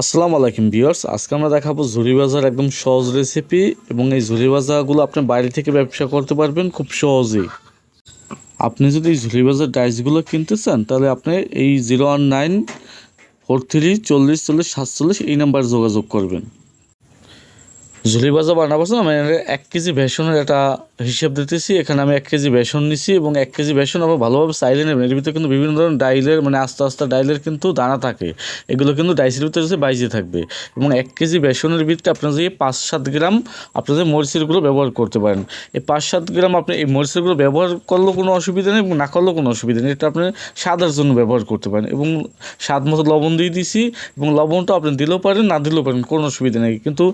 আসসালামু আলাইকুম ভিউয়ার্স, আজকে আমরা দেখাবো ঝুরি ভাজার একদম সহজ রেসিপি এবং এই ঝুরি ভাজাগুলো আপনি বাইরে থেকে ব্যবসা করতে পারবেন খুব সহজেই। আপনি যদি এই ঝুরি ভাজার ডাইসগুলো কিনতে চান, তাহলে আপনি এই zero one nine four three চল্লিশ চল্লিশ, সাতচল্লিশ এই নাম্বার যোগাযোগ করবেন। ঝুলি ভাজা বানাবো না আমি এক কেজি বেসনের একটা হিসাব দিতেছি। এখানে আমি এক কেজি বেসন নিছি এবং এক কেজি বেসন আবার ভালোভাবে চাইলে নেবেন এর ভিতরে কিন্তু বিভিন্ন ধরনের ডাইলের মানে আস্তে আস্তে ডাইলের কিন্তু দানা থাকে। এগুলো কিন্তু ডাইসের ভিতরে এসে বাইজে থাকবে। এবং এক কেজি বেসনের ভিতরে আপনার যে পাঁচ সাত গ্রাম আপনাদের মরিচেরগুলো ব্যবহার করতে পারেন। এই পাঁচ সাত গ্রাম আপনি এই মরিচেরগুলো ব্যবহার করলেও কোনো অসুবিধা নেই এবং না করলেও কোনো অসুবিধা নেই। এটা আপনি স্বাদের জন্য ব্যবহার করতে পারেন এবং স্বাদ মতো লবণ দিয়ে দিছি এবং লবণটা আপনি দিলেও পারেন, না দিলেও পারেন কোনো অসুবিধা নেই। কিন্তু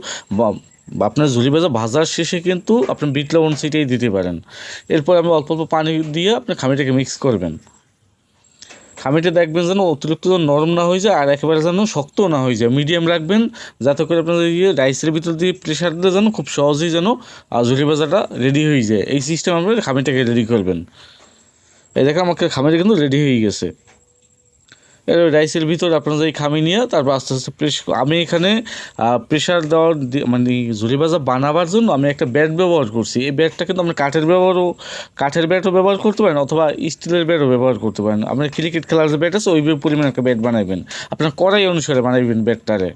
আপনার ঝুলি ভাজা ভাজার শেষে কিন্তু আপনি বিট লবণ ছিটিয়ে দিতে পারেন। এরপর আমি অল্প অল্প পানি দিয়ে আপনি খামিটাকে মিক্স করবেন। খামিটা দেখবেন যেন অতিরিক্ত যেন নরম না হয়ে যায় আর একেবারে যেন শক্তও না হয়ে যায়। মিডিয়াম রাখবেন, যাতে করে আপনার ইয়ে রাইসের ভিতর দিয়ে প্রেশার দিলে যেন খুব সহজেই যেন ঝুলি ভাজাটা রেডি হয়ে যায়। এই সিস্টেম আপনি খামিটাকে রেডি করবেন। এই দেখেন আমাকে খামিটা কিন্তু রেডি হয়ে গেছে। রাইসের ভিতর আপনার এই খামি নিয়ে তারপর আস্তে আস্তে প্রেস আমি এখানে প্রেশার দেওয়ার মানে ঝুরি ভাজা বানাবার জন্য আমি একটা ব্যাট ব্যবহার করছি। এই ব্যাটটা কিন্তু আপনি কাঠের ব্যবহারও, কাঠের ব্যাটও ব্যবহার করতে পারেন অথবা স্টিলের ব্যাটও ব্যবহার করতে পারেন। আপনার ক্রিকেট খেলার যে ব্যাট আছে, ওই পরিমাণে একটা ব্যাট বানাবেন আপনার কড়াই অনুসারে বানাইবেন ব্যাটটারে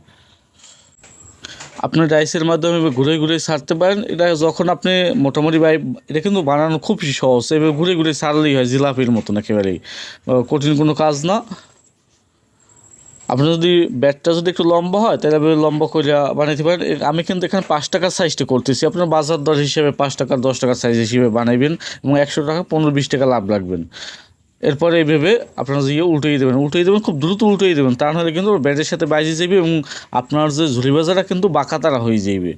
আপনার ডাইসের মাধ্যমে ঘুরে ঘুরে ছাড়তে পারেন। এটা যখন আপনি মোটামুটি বাই এটা কিন্তু বানানো খুব সহজ। এবার ঘুরে ঘুরে ছাড়লেই হয়, জিলাপির মতন একেবারেই। কঠিন কোনো কাজ না। আপনার যদি ব্যাটটা যদি একটু লম্বা হয়, তাহলে আপনি লম্বা করিয়া বানাইতে পারেন। আমি কিন্তু এখানে পাঁচ টাকার সাইজটা করতেছি। আপনার বাজার দর হিসেবে পাঁচ টাকা, দশ টাকার সাইজ হিসেবে বানাইবেন এবং একশো টাকা, পনেরো, বিশ টাকা লাভ লাগবেন এরপরে এইভাবে আপনারা যে ইয়ে উল্টেই দেবেন উল্টেই দেবেন খুব দ্রুত উল্টেই দেবেন তা নাহলে কিন্তু ব্যাটের সাথে বাইজে যাবে এবং আপনার যে ঝুলি বাজারটা কিন্তু বাঁকা তারা হয়ে যাবে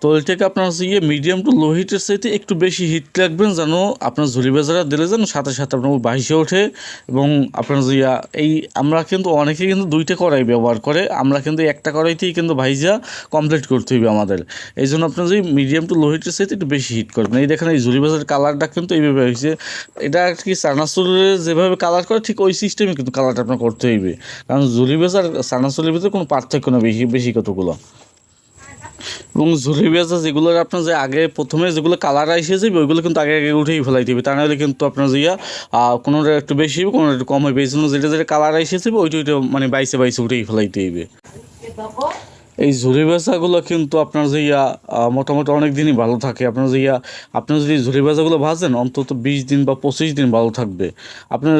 তো আপনার হচ্ছে ইয়ে মিডিয়াম টু লো হিটের চাইতে একটু বেশি হিট রাখবেন যেন আপনার ঝুরি বাজারা দিলে যেন সাথে সাথে আপনার বাহিসে ওঠে এবং আপনার যে এই আমরা কিন্তু অনেকে কিন্তু দুইটা কড়াই ব্যবহার করে, আমরা কিন্তু একটা কড়াইতেই কিন্তু ভাইজা কমপ্লিট করতে হবে আমাদের। এই জন্য আপনার যে মিডিয়াম টু লো হিটের চাইতে একটু বেশি হিট করবেন। এই দেখেন এই ঝুরি বাজারের কালারটা কিন্তু এইভাবে হয়েছে এটা আর কি চানাচুরের যেভাবে কালার করে ঠিক ওই সিস্টেমে কিন্তু কালারটা আপনার করতে হইবে। কারণ ঝুরি বাজার চানাচুরের ভিতরে কোনো পার্থক্য না বেশি বেশি কতগুলো? এবং ঝুরি ভেজা যেগুলো আপনার যে আগে প্রথমে যেগুলো কালার এসে যাবে, ওইগুলো কিন্তু আগে আগে উঠেই ফেলাই হবে তা নাহলে কিন্তু আপনার যে কোনোটা একটু বেশি হবে, কোনোটা একটু কম হবে। এই জন্য যেটা যেটা কালার এসে যাবে, ওইটা ওইটা মানে বাইসে বাইসে উঠেই ফেলাইতে হবে এই ঝুরি বেচাগুলো কিন্তু আপনার যে ইয়া মোটামুটি অনেক দিনই ভালো থাকে। আপনার যে ইয়া, আপনি যদি ঝুরি বেচাগুলো ভাজেন, অন্তত বিশ দিন বা পঁচিশ দিন ভালো থাকবে। আপনার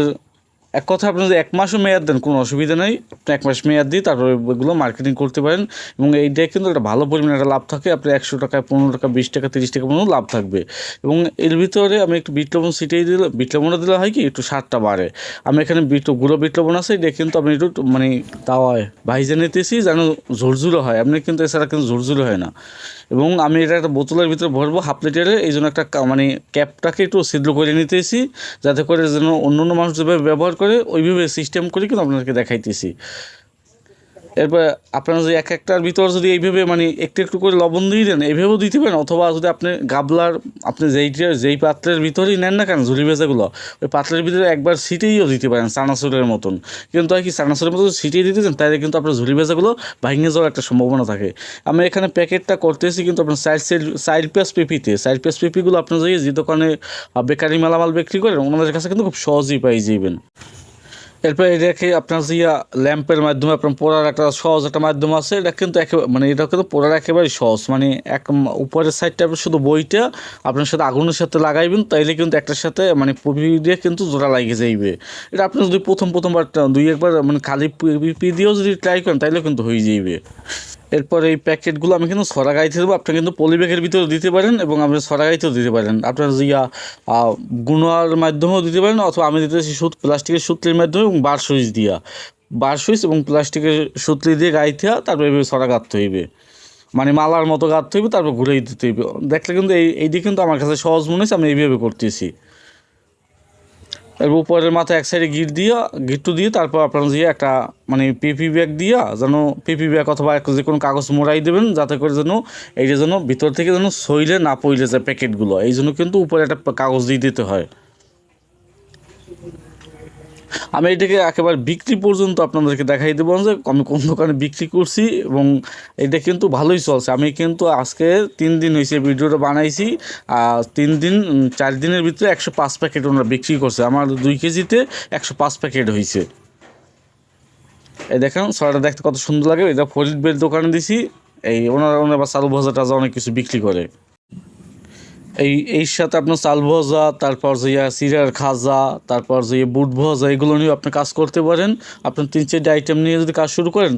এক কথা, আপনি যদি এক মাসও মেয়াদ দেন, কোনো অসুবিধা নেই। আপনি এক মাস মেয়াদ দিয়ে তারপরে ওইগুলো মার্কেটিং করতে পারেন। এবং এইটা কিন্তু একটা ভালো পরিমাণে একটা লাভ থাকে। আপনি একশো টাকা, পনেরো টাকা, বিশ টাকা, তিরিশ টাকা পর্যন্ত লাভ থাকবে। এবং এর ভিতরে আমি একটু বিট লবণ ছিটিয়ে দিলে লবণটা দিলে হয় কি, একটু স্বাদটা বাড়ে। আমি এখানে বিট, গুঁড়ো বিট লবণ আছে, এটা কিন্তু আপনি একটু মানে তাওয়ায় ভাইজে নিতেছি, যেন ঝুরঝুরো হয়। আপনি কিন্তু এছাড়া কিন্তু ঝুরঝুরো হয় না। এবং আমি এটা একটা বোতলের ভিতরে ভরবো, হাফ লিটারে এই জন্য একটা মানে ক্যাপটাকে একটু ছিদ্র করে নিতেছি, যাতে করে যেন অন্য অন্য মানুষ যেভাবে ব্যবহার করে ওইভাবে সিস্টেম করে কিন্তু আপনাদেরকে দেখাইতেছি। এরপর আপনারা যদি এক একটার ভিতর যদি এইভাবে মানে একটু একটু করে লবণ দিয়ে দেন, এইভাবেও দিতে পারেন, অথবা যদি আপনি গাবলার, আপনি যেইটা যেই পাত্রের ভিতরেই নেন না কেন ঝুলি ভেজাগুলো, ওই পাত্রের ভিতরে একবার সিটেইও দিতে পারেন, চানাচুরের মতন। কিন্তু আর কি, চানাচুরের মতন সিটিয়ে দিতে চান, তাহলে কিন্তু আপনার ঝুলি ভেজাগুলো ভেঙে যাওয়ার একটা সম্ভাবনা থাকে। আমি এখানে প্যাকেটটা করতেছি কিন্তু আপনার সাইড সাইড সাইড পেঁয়াজ পেঁপিতে, সাইড পেঁয়াজ পেঁপিগুলো আপনার যে দোকানে বেকারি মালামাল বিক্রি করেন, ওনাদের কাছে কিন্তু খুব সহজেই পাই যাবেন এরপর এটাকে আপনার যে ল্যাম্পের মাধ্যমে আপনার পড়ার একটা সহজ একটা মাধ্যম আছে, এটা কিন্তু একেবারে মানে এটা কিন্তু পড়ার একেবারে সহজ। মানে এক উপরের সাইডটা আপনি শুধু বইটা আপনার সাথে আগুনের সাথে লাগাইবেন, তাইলে কিন্তু একটার সাথে মানে পিপি দিয়ে কিন্তু জোড়া লাগিয়ে যাইবে। এটা আপনি যদি প্রথম প্রথমবার, দুই একবার মানে খালি পিপি দিয়েও যদি ট্রাই করেন, তাইলে কিন্তু হয়ে যাইবে। এরপর এই প্যাকেটগুলো আমি কিন্তু সরা গাইতে দেবো। আপনি কিন্তু পলি ব্যাগের ভিতরে দিতে পারেন এবং আপনি সরা গাইতেও দিতে পারেন। আপনার ইয়া গুণার মাধ্যমেও দিতে পারেন অথবা আমি দিতেছি সুত, প্লাস্টিকের সুতলির মাধ্যমে এবং বার সুইচ দিয়া। বার সুইচ এবং প্লাস্টিকের সুতলি দিয়ে গাইতে তারপর এভাবে সরা গাঁথতে হইবে। মানে মালার মতো গাঁথতে হইবে, তারপর ঘুরেই দিতে হইবে। দেখলে কিন্তু এই এইদিকে কিন্তু আমার কাছে সহজ মনে হচ্ছে, আমি এইভাবে করতেছি। এর উপরের মাথায় এক সাইডে গিট দিয়া গিট্টু দিয়ে, তারপর আপনারা দিয়ে একটা মানে পিপি ব্যাগ দিয়া যেন পিপি ব্যাগ অথবা যে কোনো কাগজ মোড়াই দেবেন, যাতে করে যেন এইটা যেন ভিতর থেকে যেন সইলে না পইলে যায় প্যাকেটগুলো এই জন্য কিন্তু উপরে একটা কাগজ দিয়ে দিতে হয়। আমি এটাকে একেবারে বিক্রি পর্যন্ত আপনাদেরকে দেখাই দেবো যে আমি কোন দোকানে বিক্রি করছি এবং এটা কিন্তু ভালোই চলছে। আমি কিন্তু আজকে তিন দিন হয়েছে ভিডিওটা বানাইছি, আর তিন দিন চার দিনের ভিতরে একশো পাঁচ প্যাকেট ওনারা বিক্রি করছে। আমার দুই কেজিতে একশো পাঁচ প্যাকেট হয়েছে। এই দেখেন ছড়াটা দেখতে কত সুন্দর লাগে। এটা ফরিদ বের দোকানে দিছি। এই ওনারা ওনারা চালু ভাজা টাজা অনেক কিছু বিক্রি করে। এই এই সাথে আপনার চাল ভজা, তারপর যে সিরার খাজা, তারপর যে বুট ভজা, এগুলো নিয়েও আপনি কাজ করতে পারেন। আপনার তিন, চারটে আইটেম নিয়ে যদি কাজ শুরু করেন